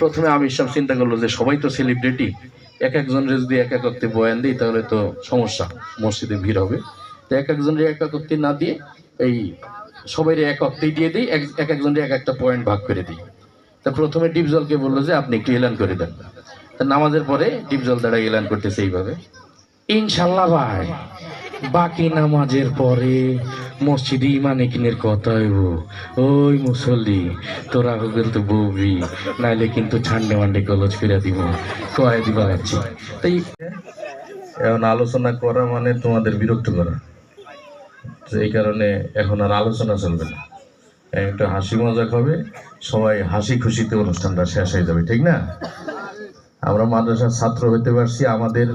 প্রথমে আমি সব চিন্তা করল যে সবাই তো সেলিব্রিটি এক একজনের যদি এক একত্রে বয়ান দিই তাহলে তো সমস্যা, মসজিদে ভিড় হবে। তো এক একজনের এক একত্রে না দিয়ে এই সবাই এক অক্টেই দিয়ে দিই, এক এক একজনের এক একটা পয়েন্ট ভাগ করে দিই। তা প্রথমে ডিপজলকে বলল যে আপনি একটু এলান করে দেন। তা নামাজের পরে ডিপজল দ্বারা এলান করতেছে এইভাবে। ইনশাল্লাহ ভাই বাকি নামাজের পরে মসজিদে ইমান একিনের কথা হইব। ওই মুসল্লি, তোরা কিন্তু বউবি, নাইলে কিন্তু ঠান্ডে মান্ডে কলজ করে দিব। কয়ে দিবা তাই এখন আলোচনা করা মানে তোমাদের বিরক্ত করা। তো এই কারণে এখন আর আলোচনা চলবে না। একটু হাসি মজাক হবে সবাই হাসি খুশিতে অনুষ্ঠানটা শেষ হয়ে যাবে, ঠিক না? আমরা মাদ্রাসার ছাত্র হতে পারছি আমাদের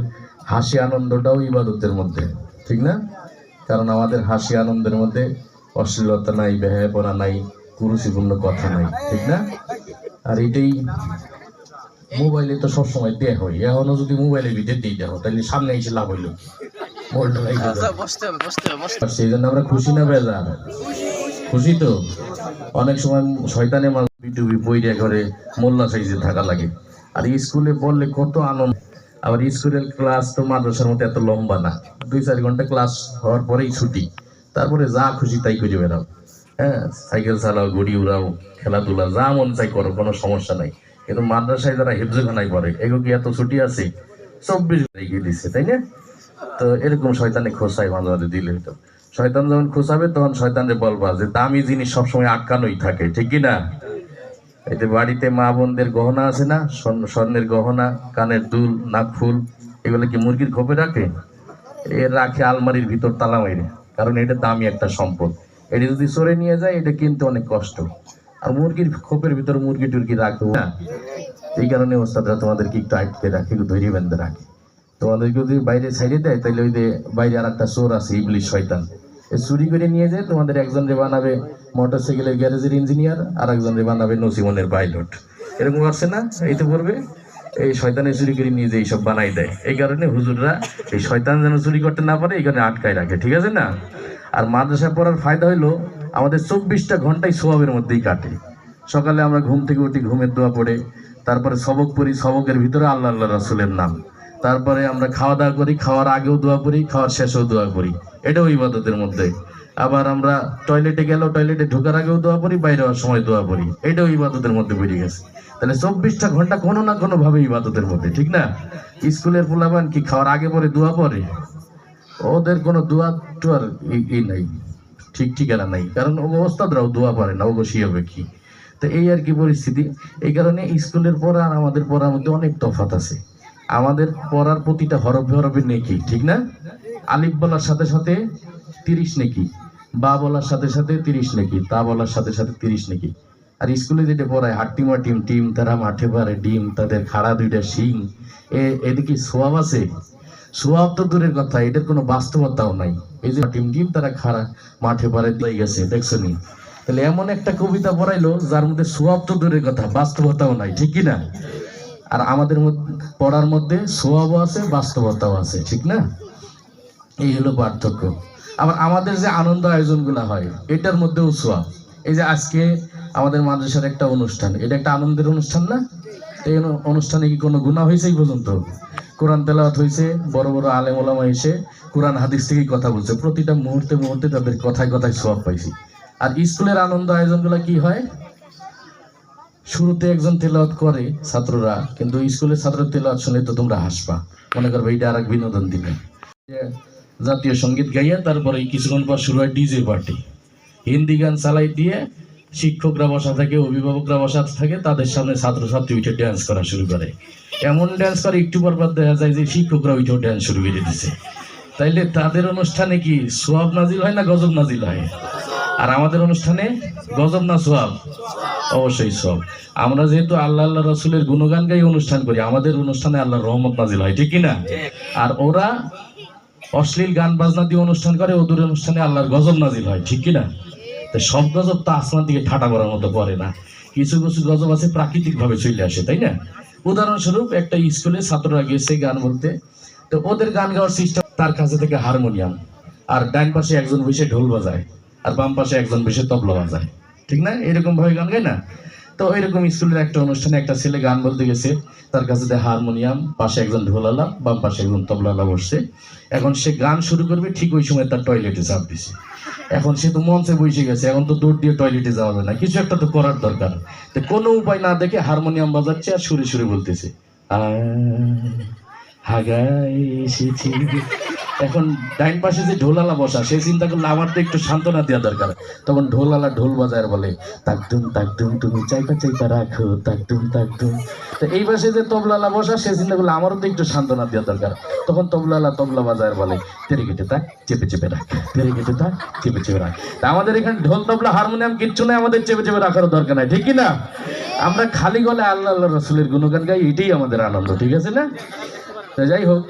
হাসি আনন্দটাও ইবাদতের মধ্যে। ঠিক না? কারণ আমাদের হাসি আনন্দের মধ্যে অশ্লীলতা নাই বেহায়াপনা নাই কুরুচিপূর্ণ কথা নাই ঠিক না? আর এটাই মোবাইলে তো সবসময় দেয়া হয়। এখনও যদি মোবাইলে ভিতরে দিয়ে দেওয়া তাহলে সামনে এসে লাভ হইল আর সেই জন্য আমরা খুশি না বেজার? খুশি তো? অনেক সময় শয়তানে টুবি বইরে করে মোল্লা সাইজে থাকা লাগে। আর স্কুলে বললে কত আনন্দ আবার স্কুলের ক্লাস তো মাদ্রাসার মতো এত লম্বা না। দুই চার ঘণ্টা ক্লাস হওয়ার পরেই ছুটি। তারপরে যা খুশি তাই করে বেরাও হ্যাঁ সাইকেল চালাও ঘুড়ি উড়াও, খেলাধুলা, যা মন চাই করো, কোনো সমস্যা নাই। কিন্তু মাদ্রাসায় যারা হেফজখানায় পড়ে এগুলো কি এত ছুটি আছে? চব্বিশ রেখে দিচ্ছে তাই না? তো এরকম শয়তানে খোঁচায় মাঝে মাঝে দিলে হতো শয়তান যখন খোঁচাবে, তখন শয়তানরে বলবা যে দামি জিনিস সবসময় আটকানোই থাকে, ঠিক কি না? যে বাড়িতে মা বোনদের গহনা আছে না স্বর্ণের গহনা, কানের দুল, নাক ফুল, এগুলো কি মুরগির খোপে রাখে? এ রাখে আলমারির ভিতর তালা মাইরে কারণ এটা দামি একটা সম্পদ। এটা যদি সরে নিয়ে যায়, এটা কিনতে অনেক কষ্ট। আর মুরগির খোপের ভিতর মুরগি টুরগি রাখবে না। এই কারণে ওস্তাদরা তোমাদেরকে একটু আটকে রাখে, একটু ধৈর্য বেঁধে রাখে। তোমাদেরকে যদি বাইরে ছাইড়ে দেয়, তাহলে ওই যে বাইরে আর একটা চোর আছে, ইবলিশ শয়তান। চুরি করে নিয়ে যায়, তোমাদের একজন রে বানাবে মোটর সাইকেলের গ্যারেজের ইঞ্জিনিয়ার, আর একজন রে বানাবে নসিমনের পাইলট। এরকম আছে না? এই তো করবে। এই শয়তানে চুরি করে নিয়ে যে এইসব বানাই দেয়। এই কারণে হুজুররা এই শয়তান যেন চুরি করতে না পারে, এই কারণে আটকায় রাখে, ঠিক আছে না? আর মাদ্রাসা পড়ার ফায়দা হইল, আমাদের চব্বিশটা ঘন্টাই সোয়াবের মধ্যেই কাটে। সকালে আমরা ঘুম থেকে উঠি, ঘুমের দোয়া পড়ে, তারপরে সবক পড়ি, সবকের ভিতরে আল্লাহ আল্লাহ রাসুলের নাম। তারপরে আমরা খাওয়া দাওয়া করি, খাওয়ার আগেও দোয়া করি খাওয়ার শেষেও দোয়া করি এটাও ইবাদতের মধ্যে। আবার আমরা টয়লেটে গেলেও টয়লেটে ঢোকার আগেও দোয়া করি বাইরে হওয়ার সময় দোয়া করি এটাও ইবাদতের মধ্যে বেরিয়ে গেছে। তাহলে চব্বিশটা ঘণ্টা কোনো না কোনো ভাবে ইবাদতের মধ্যে, ঠিক না? স্কুলের পোলাবান কি খাওয়ার আগে পরে দোয়া পড়ে? ওদের কোনো দোয়া টুয়ার ই- নাই, ঠিক ঠিকানা নাই। কারণ ও ওস্তাদরাও দোয়া পারে না বসি হবে কি? তো এই আর কি পরিস্থিতি। এই কারণে স্কুলের পড়া আর আমাদের পড়ার মধ্যে অনেক তফাৎ আছে। আমাদের পড়ার প্রতিটা হরফে হরফে নেকি, ঠিক না? আলিফ বলার সাথে সাথে তিরিশ নাকি, বা বলার সাথে সাথে তিরিশ নাকি, তা বলার সাথে সাথে তিরিশ নাকি। আর স্কুলে যেটা পড়ায় হাট্টিমা টিম টিম, তারা মাঠে পারে, ডিম, তাদের খাড়া দুইটা শিং। এ, এদিকে সোয়াব আছে। সোয়াব তো দূরের কথা, এটার কোনো বাস্তবতাও নাই। এই যে টিম টিম তারা খাড়া, মাঠে পারে দিয়ে গেছে, দেখছ নি? তাহলে এমন একটা কবিতা পড়াইলো, যার মধ্যে সোয়াব তো দূরের কথা, বাস্তবতাও নাই, ঠিক না? আর আমাদের পড়ার মধ্যে সোয়াবও আছে, বাস্তবতাও আছে, ঠিক না? এই হলো পার্থক্য। আবার আমাদের যে আনন্দ আয়োজনগুলো হয়, এটার মধ্যেও সোয়াব এই যে আজকে আমাদের মাদ্রাসার একটা অনুষ্ঠান, এটা একটা আনন্দের অনুষ্ঠান না? এই অনুষ্ঠানে কি কোনো গুণা হয়েছে এই পর্যন্ত? কোরআন তেলাওয়াত হয়েছে, বড় বড় আলেম ওলামা এসে কোরআন হাদিস থেকেই কথা বলছে। প্রতিটা মুহূর্তে মুহূর্তে তাদের কথায় কথায় সোয়াব পাইছি। আর স্কুলের আনন্দ আয়োজনগুলো কি হয়? শুরুতে একজন তেলাওয়াত করে ছাত্ররা, কিন্তু স্কুলের ছাত্র তেলাওয়াত শুনে তো তোমরা হাসবা। মনে করবে এইটা আর এক বিনোদন দিবে। জাতীয় সংগীত গাইয়া তারপরে কিছুক্ষণ পর শুরু হয় ডিজে পার্টি। হিন্দি গান চালাই দিয়ে শিক্ষকরা বসা থাকে অভিভাবকরা বসা থাকে তাদের সামনে ছাত্রছাত্রী উঠে ড্যান্স করা শুরু করে। এমন ড্যান্স করে একটু পর পর দেখা যায় যে শিক্ষকরা উঠেও ড্যান্স শুরু করে দিচ্ছে তাইলে তাদের অনুষ্ঠানে কি সোয়াব নাজিল হয় না গজব নাজিল হয়? আর আমাদের অনুষ্ঠানে গজব না সোয়াব? অবশ্যই সব আমরা যেহেতু আল্লাহ আল্লাহ রসুলের গুণগান গাই অনুষ্ঠান করি আমাদের অনুষ্ঠানে আল্লাহর রহমত নাজিল হয় ঠিক কিনা আর ওরা অশ্লীল গান বাজনা দিয়ে অনুষ্ঠান করে ওদের অনুষ্ঠানে আল্লাহর গজব নাজিল হয়, ঠিক কিনা? তো সব গজব তো আসমান দিকে ঠাটা করার মতো করে না। কিছু কিছু গজব আছে প্রাকৃতিক ভাবে চলে আসে, তাই না? উদাহরণস্বরূপ, একটা স্কুলে ছাত্ররা গিয়েছে গান বলতে, তো ওদের গান গাওয়ার সিস্টেম তার কাছে থেকে হারমোনিয়াম, আর ডান পাশে একজন বসে ঢোল বাজায়, আর বাম পাশে একজন বসে তবলা বাজায়, ঠিক না? এরকম ভাবে গান গায় না? তো ওইরকম স্কুলের একটা অনুষ্ঠানে একটা ছেলে গান বলতে গেছে, তার কাছে হারমোনিয়াম, পাশে একজন ঢোলালা, বাম পাশে একজন তবলালা বসছে। এখন সে গান শুরু করবে ঠিক ওই সময় তার টয়লেটে চাপ দিছে। এখন সে তো মঞ্চে বসে গেছে, এখন তো দৌড় দিয়ে টয়লেটে যাওয়া যায় না। কিছু একটা তো করার দরকার। তো কোনো উপায় না দেখে হারমোনিয়াম বাজাচ্ছে আর সুরে সুরে বলতেছে হাগায় এসেছি এখন ডাইন পাশে যে ঢোলালা বসা, সে চিন্তা করলে আমার তো একটু সান্ত্বনা দেওয়া দরকার। তখন ঢোলালা ঢোল বাজার বলে তাকদুম তাকদুম তুমি চাইপা চাইপা রাখো তাকদুম তাকদুম তো এই পাশে যে তবলালা বসা, সে চিন্তা করলে আমারও তো একটু সান্ত্বনা দেওয়া দরকার। তখন তবলালা তবলা বাজার বলে, তেরে কেটে থাক, চেপে চেপে রাখ, তেরে কেটে থাক, চেপে চেপে রাখ। তা আমাদের এখানে ঢোল, তবলা, হারমোনিয়াম কিচ্ছু নাই, আমাদের চেপে চেপে রাখার দরকার নাই, ঠিক না? আমরা খালি গলে আল্লাহ আল্লাহ, রসুলের গুণগান গাই, এটাই আমাদের আনন্দ, ঠিক আছে না? যাই হোক।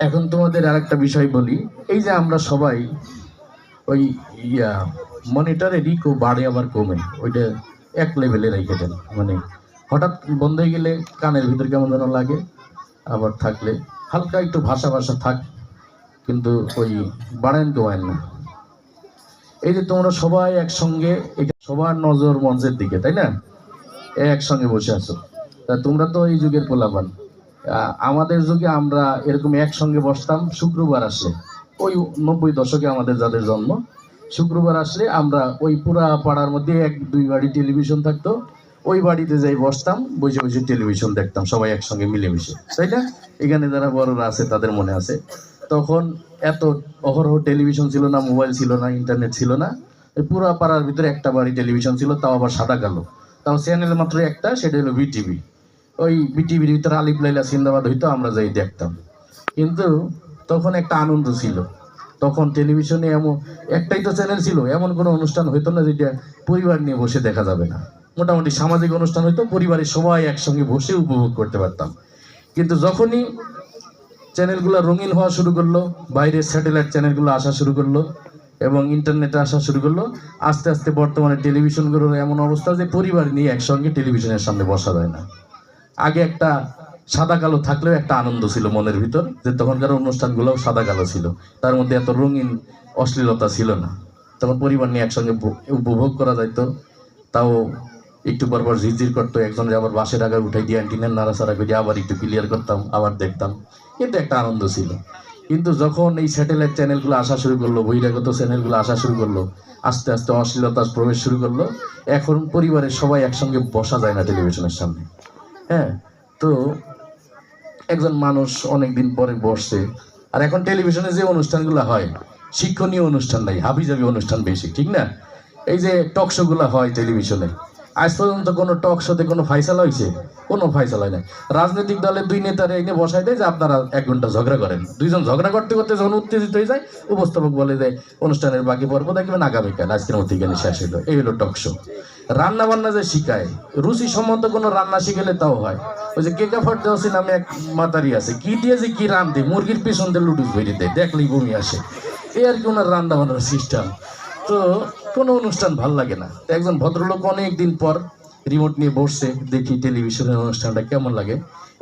এখন তোমাদের আরেকটা বিষয় বলি। এই যে আমরা সবাই ওই ইয়া মনিটরে রিকো বাড়ে আবার কমে, ওইটা এক লেভেলে রেখে দেন। মানে হঠাৎ বন্ধ হয়ে গেলে কানের ভিতর কেমন যেন লাগে, আবার থাকলে হালকা একটু ভাষা ভাষা থাক, কিন্তু ওই বাড়েন কমায় না। এই যে তোমরা সবাই একসঙ্গে সবার নজর মঞ্চের দিকে, তাই না? একসঙ্গে বসে আছো। তা তোমরা তো এই যুগের পোলাপান। আমাদের যুগে আমরা এরকম একসঙ্গে বসতাম, শুক্রবার আসলে ওই নব্বই দশকে আমাদের যাদের জন্ম, শুক্রবার আসলে আমরা ওই পুরা পাড়ার মধ্যে এক দুই বাড়ি টেলিভিশন থাকতো। ওই বাড়িতে যাই বসতাম, বসে বসে টেলিভিশন দেখতাম, সবাই একসঙ্গে মিলেমিশে। তাই না? এখানে যারা বড়রা আছে, তাদের মনে আছে। তখন এত অহরহ টেলিভিশন ছিল না, মোবাইল ছিল না, ইন্টারনেট ছিল না। পুরা পাড়ার ভিতরে একটা বাড়ি টেলিভিশন ছিল, তাও আবার সাদা কালো। তাও চ্যানেল মাত্র একটা, সেটা হলো বিটিভি ওই বিটিভির ভিতরে আলিফ লাইলা সিন্দাবাদ হইতো, আমরা যাই দেখতাম। কিন্তু তখন একটা আনন্দ ছিল। তখন টেলিভিশনে এমন, একটাই তো চ্যানেল ছিল, এমন কোনো অনুষ্ঠান হইতো না যেটা পরিবার নিয়ে বসে দেখা যাবে না। মোটামুটি সামাজিক অনুষ্ঠান হইতো, পরিবারের সবাই একসঙ্গে বসে উপভোগ করতে পারতাম। কিন্তু যখনই চ্যানেলগুলো রঙিন হওয়া শুরু করল, বাইরের স্যাটেলাইট চ্যানেলগুলো আসা শুরু করল, এবং ইন্টারনেটে আসা শুরু করল, আস্তে আস্তে বর্তমানে টেলিভিশনগুলোর এমন অবস্থা যে পরিবার নিয়ে একসঙ্গে টেলিভিশনের সামনে বসা যায় না। আগে একটা সাদা কালো থাকলেও একটা আনন্দ ছিল মনের ভিতর, যে তখনকার অনুষ্ঠানগুলোও সাদা কালো ছিল। তার মধ্যে এত রঙিন অশ্লীলতা ছিল না। তখন পরিবার নিয়ে একসঙ্গে উপভোগ করা যাইতো। তাও একটু পর পর ঝিরঝির করতো একজনের আবার বাসের আগে উঠাই দিয়ে অ্যান্টিনের নাড়াচাড়া করে আবার একটু ক্লিয়ার করতাম, আবার দেখতাম। কিন্তু একটা আনন্দ ছিল। কিন্তু যখন এই স্যাটেলাইট চ্যানেলগুলো আসা শুরু করল, বহিরাগত চ্যানেলগুলো আসা শুরু করল, আস্তে আস্তে অশ্লীলতা প্রবেশ শুরু করল, এখন পরিবারের সবাই একসঙ্গে বসা যায় না টেলিভিশনের সামনে। হ্যাঁ তো একজন মানুষ অনেক দিন পরে বসছে আর এখন টেলিভিশনে যে অনুষ্ঠানগুলো হয়, শিক্ষণীয় অনুষ্ঠান নাই, হাবিজাবি অনুষ্ঠান বেশি, ঠিক না? এই যে টক শোগুলো হয় টেলিভিশনে, আজ পর্যন্ত কোনো টক শোতে কোনো ফাইসালা হয়েছে? কোনো ফাইসালা হয় না রাজনৈতিক দলের দুই নেতারে এনে বসাই দেয় যে আপনারা এক ঘণ্টা ঝগড়া করেন। দুইজন ঝগড়া করতে করতে যখন উত্তেজিত হয়ে যায়, উপস্থাপক বলে যে অনুষ্ঠানের বাকি পর্ব দেখবেন আগামীকাল, আজকের এখানে শেষ হলো। এই হলো টক শো। রান্না বান্না যে শিখায়, রুচি সম্মত কোনো রান্না শিখেলে তাও হয়। ওই যে কেকা ফরদেওসি নামে এক মাতারি আছে, কি দিয়ে যে কি রান্ধে মুরগির পিছন দিয়ে লুডুস বেরিয়ে দেয়, দেখলেই বমি আসে। এই আর কি ওনার রান্না বান্নার সিস্টেম। তো কোনো অনুষ্ঠান ভালো লাগে না। একজন ভদ্রলোক অনেক দিন পর রিমোট নিয়ে বসছে, দেখি টেলিভিশনের অনুষ্ঠানটা কেমন লাগে।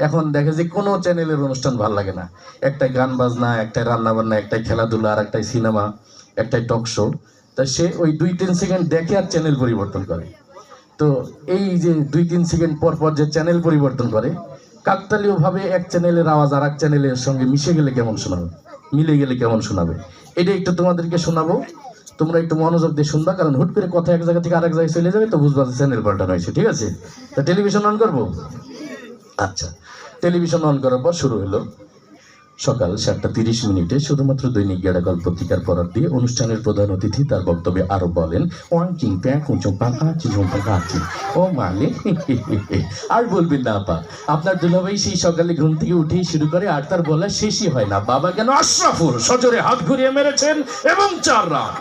এখন দেখে যে কোনো চ্যানেলের অনুষ্ঠান ভালো লাগে না। একটাই গান বাজনা, একটাই রান্না বান্না একটাই খেলাধুলা, আর একটাই সিনেমা একটাই টক শো তা সে ওই দুই তিন সেকেন্ড দেখে আর চ্যানেল পরিবর্তন করে। তো এই যে দুই তিন সেকেন্ড পর পর যে চ্যানেল পরিবর্তন করে, কাকতালীয়ভাবে এক চ্যানেলের আওয়াজ আর এক চ্যানেলের সঙ্গে মিশে গেলে কেমন শোনাবে? মিলে গেলে কেমন শোনাবে? এটা একটু তোমাদেরকে শোনাবো। তোমরা একটু মনোযোগ দিয়ে শুনবা, কারণ হুট করে কথা এক জায়গা থেকে আরেক জায়গায় চলে যাবে, তো বুঝবা চ্যানেল পাল্টানো হয়েছে ঠিক আছে? তা টেলিভিশন অন করব? আচ্ছা। টেলিভিশন অন করার পর শুরু হলো। সকাল সাতটা তিরিশ মিনিটে শুধুমাত্র দৈনিক গেড়াগল পত্রিকার পরার দিয়ে অনুষ্ঠানের প্রধান অতিথি তার বক্তব্যে আরও বলেন ও মানে? আর বলবেন না, আপা। আপনার দুলাভাই সেই সকালে ঘুম থেকে উঠেই শুরু করে আর তার বলা শেষই হয় না। বাবা কেন আশরাফুর সজোরে হাত ঘুরিয়ে মেরেছেন এবং চার রান।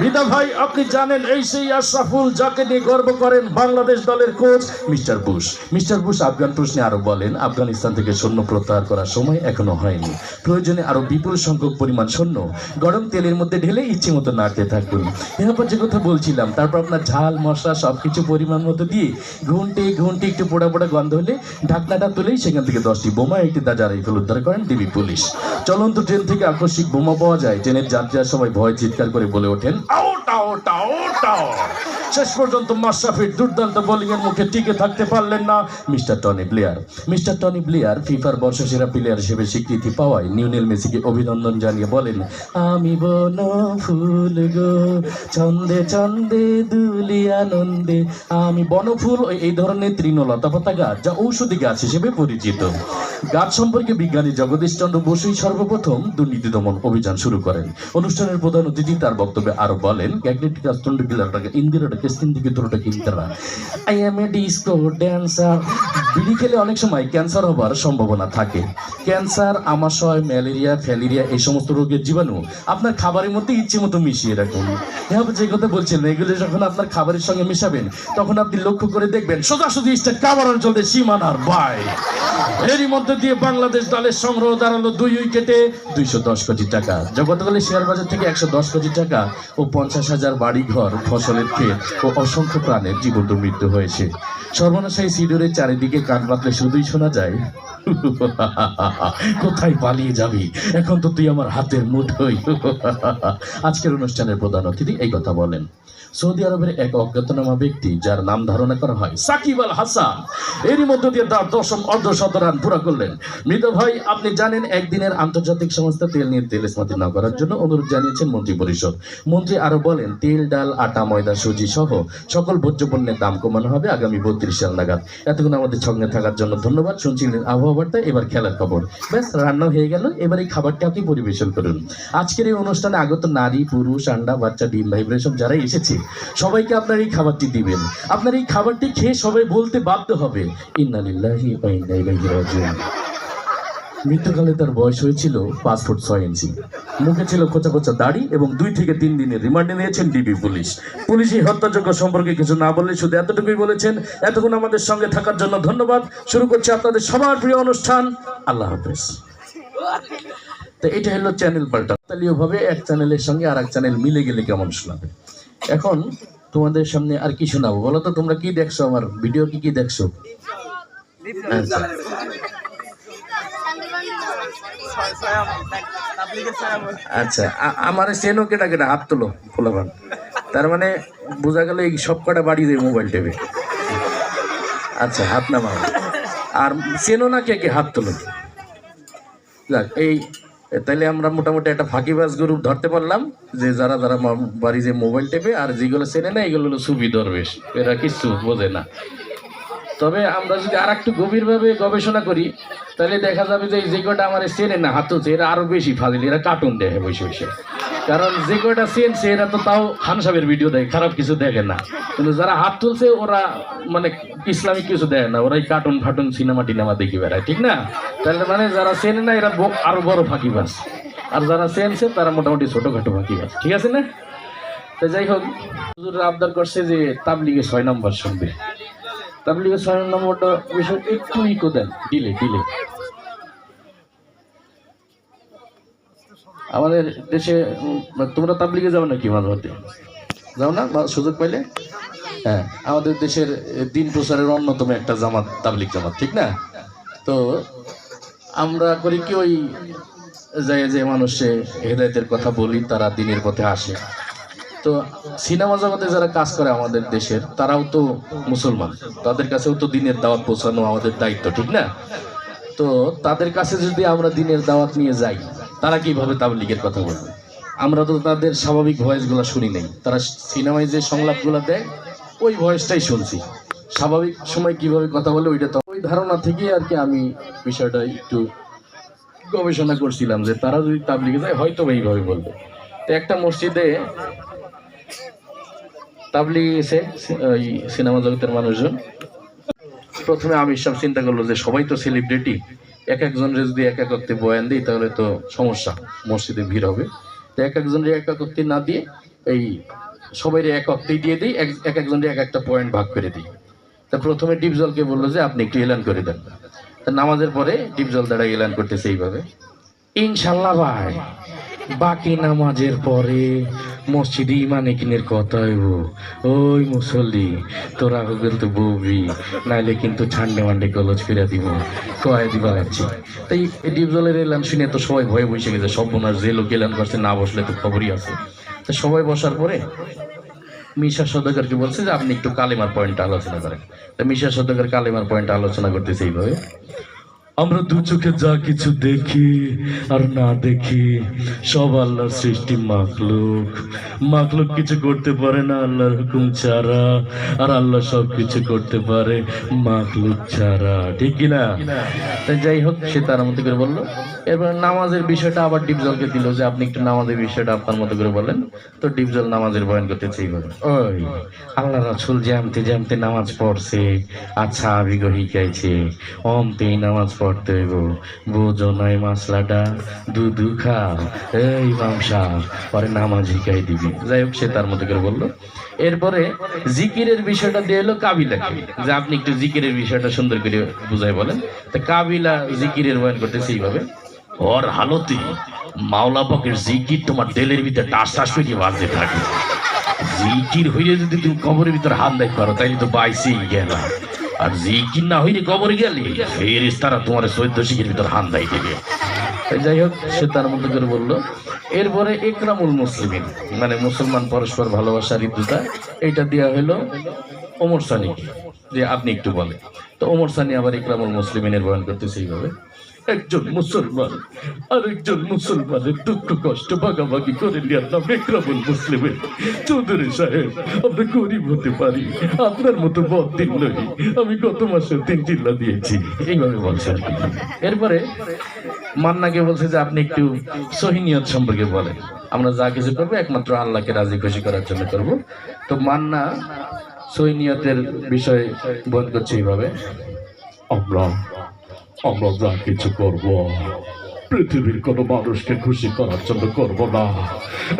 মৃদা ভাই, আপনি জানেন এই সেই আশরাফুল যাকে নিয়ে গর্ব করেন বাংলাদেশ দলের coach mister Bush. Mister Bush Afghan প্রশ্নে আরও বলেন, আফগানিস্তান থেকে সৈন্য প্রত্যাহার করার সময় এখনও হয়নি। প্রয়োজনে আরও বিপুল সংখ্যক পরিমাণ সৈন্য গরম তেলের মধ্যে ঢেলে ইচ্ছে মতো নাড়তে থাকুন। এরপর যে কথা বলছিলাম, তারপর আপনার ঝাল, মশলা সবকিছু পরিমাণ মতো দিয়ে ঘুনটে ঘুনটে একটু পোড়া পোড়া গন্ধ হলে ঢাকনাটা তুলেই সেখান থেকে দশটি বোমা একটি দাজা রাইফেল উদ্ধার করেন ডিবি পুলিশ। চলন্ত ট্রেন থেকে আকস্মিক বোমা পাওয়া যায়। ট্রেনের যাত্রীরা সময় ভয় চিৎকার করে বলে ওঠেন, আউট আউট আউট আউট! শেষ পর্যন্ত মাশরাফির দুর্দান্ত বোলিং এর মুখে টিকে থাকতে পারলেন না। Mister Tony player mister Tony player ফিফার বর্ষসেরা প্লেয়ার হিসেবে স্বীকৃতি পাওয়ায় নিউনেল মেসিকে অভিনন্দন জানিয়ে বলেন, আমি বন ফুল গো, ছন্দে ছন্দে দুলি আনন্দে আমি বনফুল এই ধরনের তৃণলতা পাতা গাছ যা ঔষধি গাছ হিসেবে পরিচিত। গাছ সম্পর্কে বিজ্ঞানী জগদীশ চন্দ্র বসুই সর্বপ্রথম দুর্নীতি দমন অভিযান শুরু করেন। অনুষ্ঠানের প্রধান অতিথি তার বক্তব্যে আরও বলেন ক্যাগনেটিক আস্তন্ড Indira I M A dancer বিড়ি খেলে অনেক সময় ক্যান্সার হবার সম্ভাবনা থাকে। ক্যান্সার আমাশয়, ম্যালেরিয়া, ফ্যালেরিয়া, এই সমস্ত রোগের জীবাণু আপনার খাবারের মধ্যে ইচ্ছে মতো মিশিয়ে রাখুন। হ্যাঁ যে কথা বলছেন, এগুলো যখন আপনার খাবারের সঙ্গে মেশাবেন, তখন আপনি লক্ষ্য করে দেখবেন, সোজাসুজি স্টেট কাবার অঞ্চলে সীমানার বাই এরই মধ্যে দিয়ে বাংলাদেশ দলের সংগ্রহ দাঁড়াল দুই উইকেটে দুইশো দশ কোটি টাকা। জগতকালে শেয়ার বাজার থেকে একশো দশ কোটি টাকা ও পঞ্চাশ হাজার বাড়ি ঘর ফসলের ক্ষেত। ও অসংখ্য প্রাণের জীবন্ত মৃত্যু হয়েছে। সর্বনাশাই সিডোরের চারিদিকে কান পাতলে শুধুই শোনা যায়, কোথায় পালিয়ে যাবি? এখন তো তুই আমার হাতের মুঠোই। আজকের অনুষ্ঠানের প্রধান অতিথি এই কথা বলেন। সৌদি আরবের এক অজ্ঞাতনামা ব্যক্তি, যার নাম ধারণা করা হয় সাকিব আল হাসান। এরই মধ্য দিয়ে তার দশম অর্ধশত রান পুরা করলেন। মৃত ভাই, আপনি জানেন, একদিনের আন্তর্জাতিক সংস্থা তেল নিয়ে তেল ইস্মাতি না করার জন্য অনুরোধ জানিয়েছেন মন্ত্রী পরিষদ মন্ত্রী আরও বলেন, তেল, ডাল, আটা, ময়দা, সুজি সহ সকল ভোজ্য পণ্যের দাম কমানো হবে আগামী বত্রিশ সাল নাগাদ। এতক্ষণ আমাদের সঙ্গে থাকার জন্য ধন্যবাদ। শুনছিলেন আবহাওয়া বার্তা, এবার খেলার খবর। ব্যাস, রান্না হয়ে গেল, এবার এই খাবারটা আপনি পরিবেশন করুন। আজকের এই অনুষ্ঠানে আগত নারী, পুরুষ, আন্ডা, বাচ্চা, ডিম ভাইব্রেশন যারা এসেছে, সবাইকে আপনার এই খাবারটি দিবেন। আপনার এই খাবারটি খেয়ে সবাই বলতে বাধ্য হবে। ইন্নালিল্লাহি ওয়া ইন্না ইলাইহি রাজিউন। মৃত্যুকালে তার বয়স হয়েছিল পাঁচ ফুট ছয় ইঞ্চি। মুখে ছিল কোচা কোচা দাড়ি এবং দুই থেকে তিন দিনের রিমান্ডে নিয়েছেন ডিবি পুলিশ। পুলিশ এই হত্যাযোগ্য সম্পর্কে কিছু না বললে শুধু এতটুকুই বলেছেন, এতক্ষণ আমাদের সঙ্গে থাকার জন্য ধন্যবাদ। শুরু করছি আপনাদের সবার প্রিয় অনুষ্ঠান, আল্লাহ হাফেজ। তো এটা হলো চ্যানেল পাল্টা। ভাবে এক চ্যানেলের সঙ্গে আর এক চ্যানেল মিলে গেলে কেমন শোনাবে? এখন তোমাদের সামনে আর কি শোনাবো? বলো তো তোমরা কি দেখছ আমার ভিডিও, কি কি দেখছ? আচ্ছা। আমার চেনো কেটা কেটা, হাত তোলো ফোলাভান তার মানে বোঝা গেল এই সব কটা বাড়ি দেয় মোবাইল টেপে। আচ্ছা হাত নামাও। আর চেনো না কে কে, হাত তোলো। যাক, এই, তাইলে আমরা মোটামুটি একটা ফাঁকিবাজ গ্রুপ ধরতে পারলাম, যে যারা যারা বাড়ি যে মোবাইল টেপে, আর যেগুলো চেনে না, এগুলো হলো সুবি দরবেশ এরা কিছু বোঝে না। তবে আমরা যদি আর একটু গভীরভাবে গবেষণা করি, তাহলে দেখা যাবে যে যে কটা আমার চেনে না, হাত তুলছে এরা আরও বেশি ফাজিল। এরা কার্টুন দেখে বসে বসে। কারণ যে কটা চেনছে, এরা তো তাও খান সাহেবের ভিডিও দেখে, খারাপ কিছু দেখে না। কিন্তু যারা হাত তুলছে, ওরা মানে ইসলামিক কিছু দেখে না। ওরাই কার্টুন ফাটুন সিনেমা টিনেমা দেখি বেড়ায়, ঠিক না? তাহলে মানে যারা চেনে না, এরা ব- আরও বড় ফাঁকিবাজ। আর যারা চেনছে, তারা মোটামুটি ছোটখাটো ফাঁকিবাজ, ঠিক আছে না? তো যাই হোক আবদার করছে যে তাবলিগে ছয় নম্বর শুনবে। আমাদের দেশে তোমরা তাবলিগে যাও নাকি মাঝে মধ্যে? যাও না? সুযোগ পাইলে? হ্যাঁ আমাদের দেশের দিন প্রচারের অন্যতম একটা জামাত তাবলিগ জামাত, ঠিক না? তো আমরা করি কি ওই যায় যে মানুষে হেদায়তের কথা বলি, তারা দিনের পথে আসে। তো সিনেমা জগতে যারা কাজ করে আমাদের দেশের, তারাও তো মুসলমান। তাদের কাছেও তো দিনের দাওয়াত পৌঁছানো আমাদের দায়িত্ব, ঠিক না? তো তাদের কাছে যদি আমরা দিনের দাওয়াত নিয়ে যাই, তারা কীভাবে তাবলিগের কথা বলবে? আমরা তো তাদের স্বাভাবিক ভয়েসগুলো শুনি নাই। তারা সিনেমায় যে সংলাপগুলো দেয়, ওই ভয়েসটাই শুনছি। স্বাভাবিক সময় কীভাবে কথা বলে, ওইটা তো ওই ধারণা থেকে আর কি আমি বিষয়টা একটু গবেষণা করছিলাম যে তারা যদি তাবলিগে যায় হয়তো এইভাবে বলবে। তো একটা মসজিদে তাবলিগে গেছে ওই সিনেমা জগতের মানুষজন। প্রথমে আমি সব চিন্তা করল যে সবাই তো সেলিব্রিটি এক একজনের যদি এক এক অক্তি বয়ান দিই, তাহলে তো সমস্যা। মসজিদে ভিড় হবে। তো এক একজনের এক এক অক্তি না দিয়ে এই সবাই এক দিয়ে দিই, এক এক একজনের এক একটা পয়েন্ট ভাগ করে দিই। তা প্রথমে ডিপজলকে বলল যে, আপনি একটু এলান করে দেন। তা নামাজের পরে ডিপজল দ্বারা এলান করতেছে এইভাবে। ইনশাল্লাহ ভাই। বাকি নামাজের পরে মসজিদে ইমানে কিনের কথা হইব। ওই মুসল্লি, তোরা কিন্তু বউবি, নাইলে কিন্তু ঠান্ডে মান্ডে কলজ ফিরে দিব, কয় দিবা লাগছে। তাই ডিপজলের এলান শুনে তো সবাই ভয়ে বসে গেছে সব বোনার যে লোক এলান করছে, না বসলে তো খবরই আছে। তা সবাই বসার পরে মিশা সদাগরকে বলছে যে, আপনি একটু কালিমার পয়েন্টটা আলোচনা করেন। তা মিশা সদাগর কালিমার পয়েন্ট আলোচনা করতেছে এইভাবে। আমরা দু চোখে যা কিছু দেখি আর না দেখি, সব আল্লাহর সৃষ্টি মাখলুক। মাখলুক কিছু করতে পারে না আল্লাহর হুকুম ছাড়া, আর আল্লাহ সব কিছু করতে পারে মাখলুক ছাড়া। ঠিক কিনা তাই যাই হোক, সে তার মতো করে বলল। এরপর নামাজের বিষয়টা আবার ডিপজলকে দিল যে আপনি একটু নামাজের বিষয়টা আপনার মতো করে বলেন। তো ডিপজল নামাজের বয়ান করতেছে এইভাবে ওই, আল্লাহ রাসুল জ্যামতে জ্যামতে নামাজ পড়ছে আচ্ছা আবিগ শিখাইছে অমতেই নামাজ পড়তে হইব। বোঝো নয় মাসলাটা, দুধু খাও। এই মামসা পরে নামাজ শিখাই দিবি। যাই হোক, সে তার মতো করে বলল। এরপরে জিকিরের বিষয়টা দিয়ে এলো কাবিলাকে। যে আপনি একটু জিকিরের বিষয়টা সুন্দর করে বুঝাই বলেন। তা কাবিলা জিকিরের বয়ান করতেছে এইভাবে, ওর হালতি মাওলা পাকের জিকির তোমার দেলের ভিতরে টাস টাস করে বাজতে থাকে। জিকির হইলে যদি তুমি কবরের ভিতরে হাত দেখ পারো, তাইলে তো বাইসেই গেল। আর জিকির না হইলে কবর গেলে? সেই তারা তোমার চৈদ্দ শিখের ভিতর হান দাই দেবে। যাই হোক, সে তার মধ্যে করে বলল, এরপরে একরামুল মুসলিমিন মানে মুসলমান পরস্পর ভালোবাসার ঋতুটা এটা দেওয়া হলো ওমর সানি যে আপনি একটু বলেন। তো ওমর সানি আবার ইকরামুল মুসলিমের বয়ন করতেছে এইভাবে। একজন মুসলমান, আরেকজন মুসলমানের দুঃখ কষ্ট ভাগাভাগি করে নেওয়ার নাম একরামুল মুসলিমের। চৌধুরী সাহেব, আমরা গরিব হতে পারি, আপনার মতো বদ দিন নই। আমি গত মাসে তিন চিল্লা দিয়েছি। এইভাবে বলছে আর কি এরপরে মান্নাকে বলছে যে, আপনি একটু সহিনিয়ত সম্পর্কে বলেন। আমরা যা কিছু করব, একমাত্র আল্লাহকে রাজি খুশি করার জন্য করব। তো মান্না সৈনিয়তের বিষয়ে বোধ করছে এইভাবে। আমরা আমরা যা কিছু করব পৃথিবীর কোনো মানুষকে খুশি করার জন্য করব না।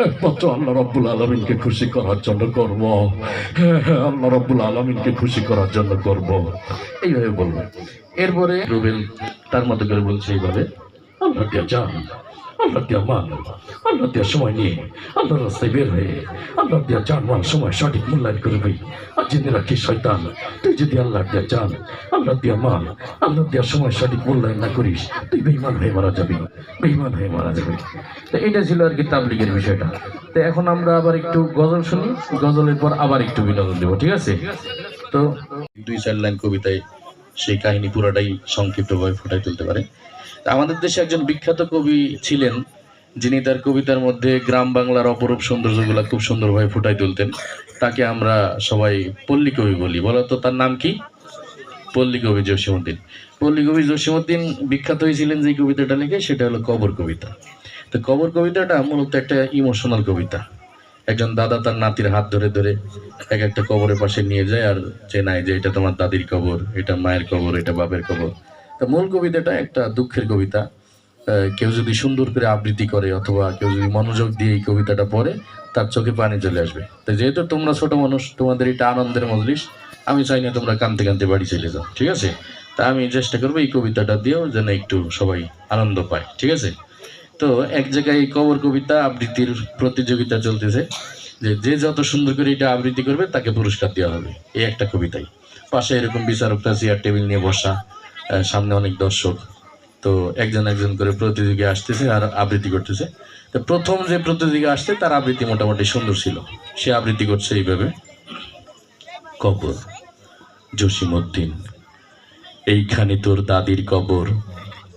একমাত্র আল্লাহ রব্বুল আলমিনকে খুশি করার জন্য করব। হ্যাঁ হ্যাঁ আল্লাহ রব্বুল আলমিনকে খুশি করার জন্য করব। এইভাবে বলব। এরপরে রুবেল তার মতো করে বলছে এইভাবে আল্লাহকে জান। যান আল্লাহ দিয়া মান আল্লাহ দিয়া সময় নিয়ে আল্লাহ রাস্তায় বের হয়ে আল্লাহ দিয়া যান মান সময় সঠিক মূল্যায়ন করবি আর জেনে রাখি শয়তান তুই যদি আল্লাহ দিয়া যান আল্লাহ দিয়া মান আল্লাহ দিয়া সময় সঠিক মূল্যায়ন না করিস তুই বেইমান হয়ে মারা যাবি বেইমান হয়ে মারা যাবি তো এটা ছিল আর কি তাবলিগের বিষয়টা তো এখন আমরা আবার একটু গজল শুনি গজলের পর আবার একটু বিনোদন দেবো ঠিক আছে তো দুই চার লাইন কবিতায় সেই কাহিনী পুরাটাই সংক্ষিপ্তভাবে ফুটাই তুলতে পারে আমাদের দেশে একজন বিখ্যাত কবি ছিলেন, যিনি তার কবিতার মধ্যে গ্রাম বাংলার অপরূপ সৌন্দর্যগুলা খুব সুন্দরভাবে ফুটাই তুলতেন। তাকে আমরা সবাই পল্লী কবি বলি। বলো তো, তার নাম কি? পল্লী কবি জসীমউদ্দিন। পল্লী কবি জসীমউদ্দিন বিখ্যাত হয়েছিলেন যে কবিতাটা লিখে, সেটা হলো কবর কবিতা। তো কবর কবিতাটা মূলত একটা ইমোশনাল কবিতা। একজন দাদা তার নাতির হাত ধরে ধরে এক একটা কবরের পাশে নিয়ে যায় আর চেনায় যে এটা তোমার দাদির কবর, এটা মায়ের কবর, এটা বাপের কবর। তো মূল কবিতাটা একটা দুঃখের কবিতা। কেউ যদি সুন্দর করে আবৃত্তি করে অথবা কেউ যদি মনোযোগ দিয়ে এই কবিতাটা পড়ে, তার চোখে পানি চলে আসবে। তো যেহেতু তোমরা ছোট মানুষ, তোমাদের এটা আনন্দের মজলিস, আমি চাই না তোমরা কানতে কানতে বাড়ি চলে যাও, ঠিক আছে? তা আমি চেষ্টা করব এই কবিতাটা দিয়েও যেন একটু সবাই আনন্দ পায়, ঠিক আছে? তো এক জায়গায় কবর কবিতা আবৃত্তির প্রতিযোগিতা চলতেছে, যে যে যত সুন্দর করে এটা আবৃত্তি করবে, তাকে পুরস্কার দেওয়া হবে। এই একটা কবিতাই। পাশে এরকম বিচারকটা চেয়ার টেবিল নিয়ে বসা। সামনে অনেক দর্শক। তো একজন একজন করে প্রতিযোগী আসতেছে আর আবৃত্তি করতেছে। তো প্রথম যে প্রতিযোগী আসছে, তার আবৃত্তি মোটামুটি সুন্দর ছিল। সে আবৃত্তি করছে এইভাবে। কবর, জসিমউদ্দিন, এইখানে তোর দাদির কবর,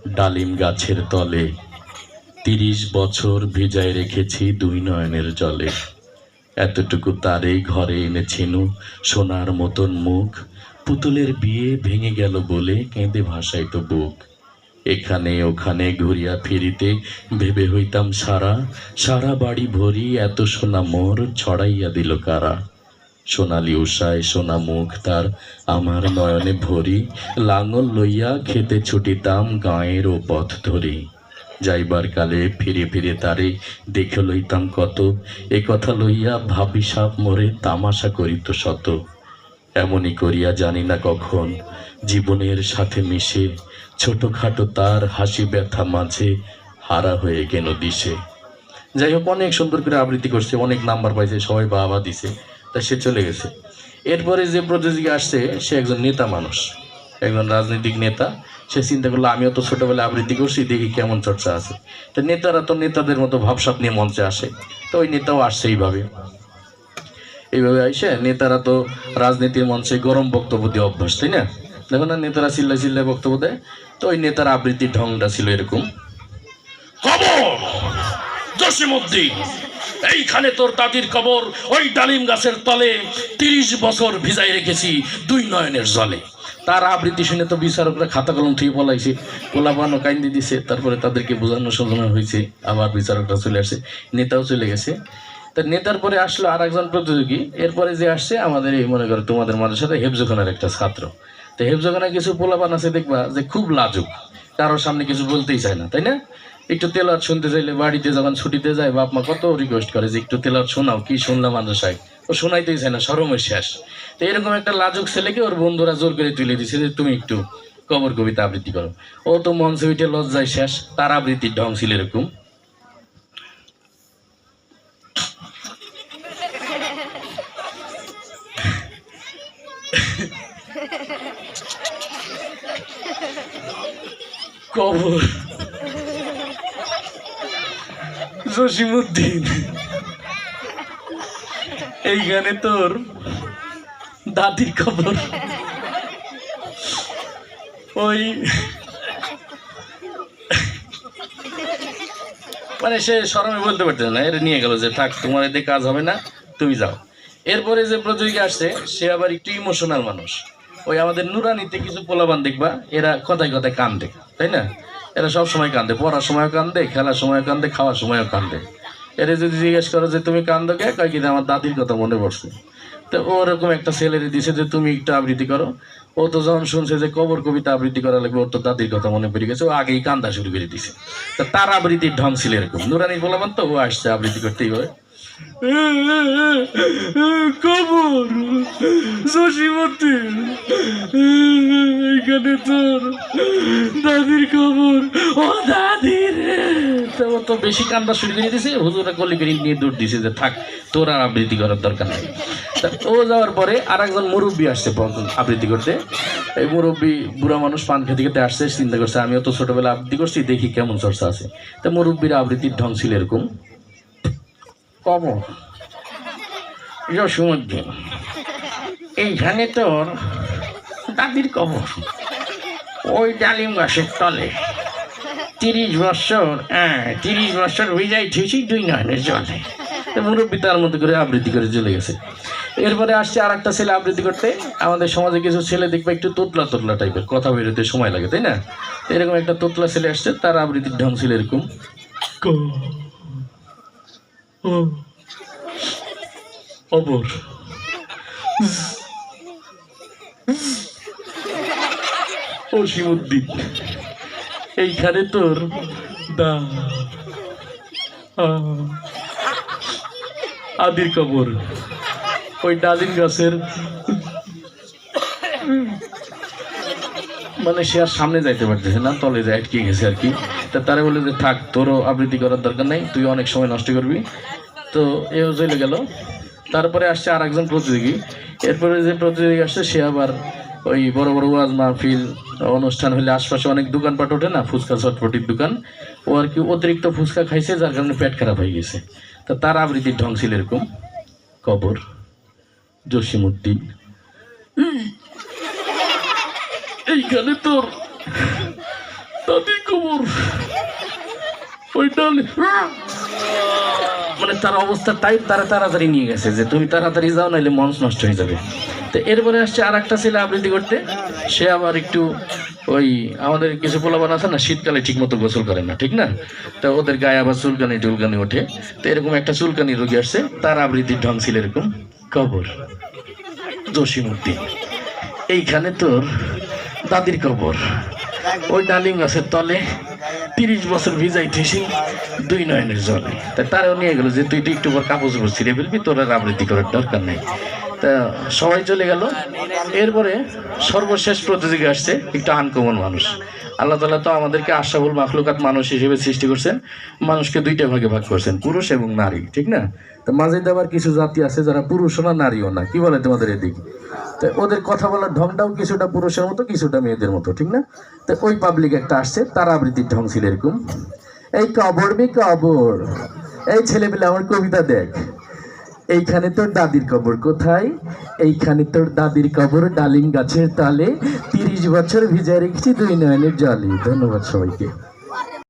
ডালিম গাছের তলে। তিরিশ বছর ভিজায় রেখেছি দুই নয়নের জলে। এতটুকু তারেই ঘরে এনেছিনু সোনার মতন মুখ পুতুলের বিয়ে ভেঙে গেল বলে কেঁদে ভাসাইত বুক। এখানে ওখানে ঘুরিয়া ফিরিতে ভেবে হইতাম সারা সারা বাড়ি ভরি এত সোনা মোর ছড়াইয়া দিল কারা। সোনালি উষায় সোনা মুখ তার আমার নয়নে ভরি, লাঙল লইয়া খেতে ছুটিতাম গাঁয়ের ও পথ ধরি। যাইবার কালে ফিরে ফিরে তারে দেখে লইতাম কত, এ কথা লইয়া ভাবি সাপ মোরে তামাশা করিত শত। এমনই করিয়া জানি না কখন। জীবনের সাথে মিশে ছোটখাটো তার হাসি ব্যথা মাঝে হারা হয়ে গেল দিশে। যাই হোক, অনেক সুন্দর করে আবৃত্তি করছে, অনেক নাম্বার পাইছে, সবাই বাবা দিছে, তা সে চলে গেছে। এরপরে যে প্রতিযোগী আসছে, সে একজন নেতা মানুষ, একজন রাজনৈতিক নেতা। সে চিন্তা করল, আমিও তো ছোটবেলায় আবৃত্তি করছি, দেখি কেমন চর্চা আছে। তো নেতারা তো নেতাদের মতো ভাবসাপ নিয়ে মঞ্চে আসে, তো ওই নেতাও আসছে এইভাবে। এইভাবে আইসে নেতারা তো রাজনীতির মঞ্চে গরম বক্তব্য দিয়ে অভ্যাস, তাই না? দেখো না, নেতারা চিল্লা চিল্লায় বক্তব্য দেয়। তো ওই নেতার আবৃত্তির ঢংটা ছিল এরকম। এইখানে তোর দাদির কবর, ওই ডালিম গাছের তলে তিরিশ বছর ভিজাই রেখেছি দুই নয়নের জলে। তার আবৃত্তি শুনে তো বিচারকরা খাতা কলম থুয়ে পলাইছে। পোলাপানো কাইন্দি দিছে, তারপরে তাদেরকে বোঝানো শোনানো হয়েছে। আবার বিচারকরা চলে আসছে নেতাও চলে গেছে। তা নেতার পরে আসলো আর একজন প্রতিযোগী। এরপরে যে আসছে, আমাদের এই, মনে করো, তোমাদের সাথে হেফজোখানের একটা ছাত্র। তো হেফজোখানে কিছু পোলাপান আছে, দেখবা যে খুব লাজুক। কারোর সামনে কিছু বলতেই চায় না, তাই না? একটু তেলাত শুনতে চাইলে বাড়িতে যখন ছুটিতে যায়, বাপ মা কত রিকোয়েস্ট করে যে একটু তেলাত শোনাও, কি শুনলাম মাদ্রাসায় ও শোনাইতেই চায় না, সরমের শেষ। তো এরকম একটা লাজুক ছেলেকে ওর বন্ধুরা জোর করে তুলে দিছে যে তুমি একটু কবর কবিতা আবৃত্তি করো। ও তো মঞ্চে উঠে লজ্জায় শেষ, তার আবৃত্তির ঢং ছিল এরকম। কবর। জসিমুদ্দিন তোর দাদির ওই মানে সে সরমে বলতে পারতেন না, এর নিয়ে গেল যে, থাক, তোমার এতে কাজ হবে না, তুমি যাও। এরপরে যে প্রতিযোগী আসছে, সে আবার একটু ইমোশনাল মানুষ। ওই আমাদের নুরানিতে কিছু পোলাবান দেখবা, এরা কথায় কথায় কান্দে, তাই না? এরা সব সময় কান্দে, পড়ার সময় কান্দে, খেলার সময় কান্দে, খাওয়ার সময়ও কান্দে। এরা যদি জিজ্ঞেস করো যে, তুমি কান্দো কে? কয়, কিনা আমার দাদির কথা মনে পড়ছে। তো ওরকম একটা ছেলেরে দিছে যে, তুমি একটু আবৃত্তি করো। ও তো যখন শুনছে যে, কবর কবিতা আবৃত্তি করা লাগবে, ওর তো দাদির কথা মনে পড়ে গেছে, ও আগেই কান্দা শুরু করে দিছে। তা তার আবৃত্তির ঢং ছিল এরকম। নুরানি বললাম তো ও আসছে আবৃত্তি করতেই হবে। কবর! জসিমুদ্দিন এখানে তোর দাদির খবর। ও দাদির তো ও তো বেশি কান্দা শুরু করে দিছে। হুজুরা কলি করে নিয়ে দৌড় দিছে যে থাক, তোর আর আবৃত্তি করার দরকার নেই। ও যাওয়ার পরে আর একজন মুরব্বী আসছে আবৃত্তি করতে। এই মুরব্বী বুড়া মানুষ পান খেতে খেতে আসছে, চিন্তা করছে, আমিও তো ছোটবেলা আবৃত্তি করছি, দেখি কেমন চর্চা আছে। তা মুরব্বীর আবৃত্তির ঢং ছিল এরকম। কবর জসীমুদ্দিন এইখানে তোর দাদির কবর। ওই ডালিম গাছের তলে। তিরিশ বছর হ্যাঁ তিরিশ বছর যাই ঠিকই দুই নয়নের জলে। মুরব্বী তার মতো করে আবৃত্তি করে চলে গেছে। এরপরে আসছে আর একটা ছেলে আবৃত্তি করতে। আমাদের সমাজে কিছু ছেলে দেখবে একটু তোতলা তোতলা টাইপের, কথা বেরোতে সময় লাগে, তাই না? এরকম একটা তোতলা ছেলে আসছে, তার আবৃত্তির ঢং ছিল এরকম। অবর এইখানে তোর দা আদির কবর, ওই ডালিম গাছের মানে সে আর সামনে যাইতে পারতেছে না, তলে যায় আটকে গেছে আর কি। তা তারা বলে যে, থাক, তোরও আবৃত্তি করার দরকার নেই, তুই অনেক সময় নষ্ট করবি। তো এও চলে গেল। তারপরে আসছে আর একজন প্রতিযোগী এরপরে যে প্রতিযোগী আসছে সে আবার ওই বড় বড় ওয়াজ মাহফিল, অনুষ্ঠান হলে আশপাশে অনেক দোকানপাট ওঠে না, ফুচকা চটপটির দোকান। ও আর কি অতিরিক্ত ফুচকা খাইছে, যার কারণে পেট খারাপ হয়ে গেছে। তা তার আবৃত্তির ঢং ছিল এরকম। কবর জসিমুদ্দিন এইখানে তোর দাদি কবর। ওই মানে তার অবস্থা তাই তারা তাড়াতাড়ি নিয়ে গেছে যে তুমি তাড়াতাড়ি যাও নাহলে মঞ্চ নষ্ট হয়ে যাবে। তো এরপরে আসছে আর একটা ছেলে আবৃত্তি করতে। সে আবার একটু ওই আমাদের কিছু পোলাবান আছে না, শীতকালে ঠিক মতো গোসল করে না, ঠিক না? তো ওদের গায়ে আবার চুলকানি টুলকানি ওঠে। তো এরকম একটা চুলকানি রোগী আসছে, তার আবৃত্তির ঢং ছিল এরকম, কবর জসিমুদ্দিন এইখানে তোর দাদির কবর, ওই ডালিম গাছের তলে তিরিশ বছর ভিজাই থেছি দুই নয়নের জন্য তা তারাও নিয়ে গেল যে তুই তো একটু পর কাপড় চোপড় ছিঁড়ে ফেলবি, তোর আর আবৃত্তি করার দরকার নেই। তা সবাই চলে গেল। এরপরে সর্বশেষ প্রতিযোগী আসছে একটু আনকমন মানুষ। আল্লাহ তালা তো আমাদেরকে আশাবুল মাখলুকাত মানুষ হিসেবে সৃষ্টি করছেন। মানুষকে দুইটা ভাগে ভাগ করছেন, পুরুষ এবং নারী, ঠিক না? তো মাঝে আবার কিছু জাতি আছে যারা পুরুষও না নারীও না। কি বলে তোমাদের এদিকে? তো ওদের কথা বলার ঢংটাও কিছুটা পুরুষের মতো, কিছুটা মেয়েদের মতো, ঠিক না? তো ওই পাবলিক একটা আসছে, তার আবৃত্তির ঢং ছিল এরকম। এই কবর বি কবর, এই ছেলেপেলে আমার কবিতা দেখ। এইখানে তোর দাদির কবর কোথায়? এইখানে তোর দাদির কবর ডালিম গাছের তালে। তিরিশ বছর ভিজায় রেখেছি দুই নয়নের জলে। ধন্যবাদ সবাইকে।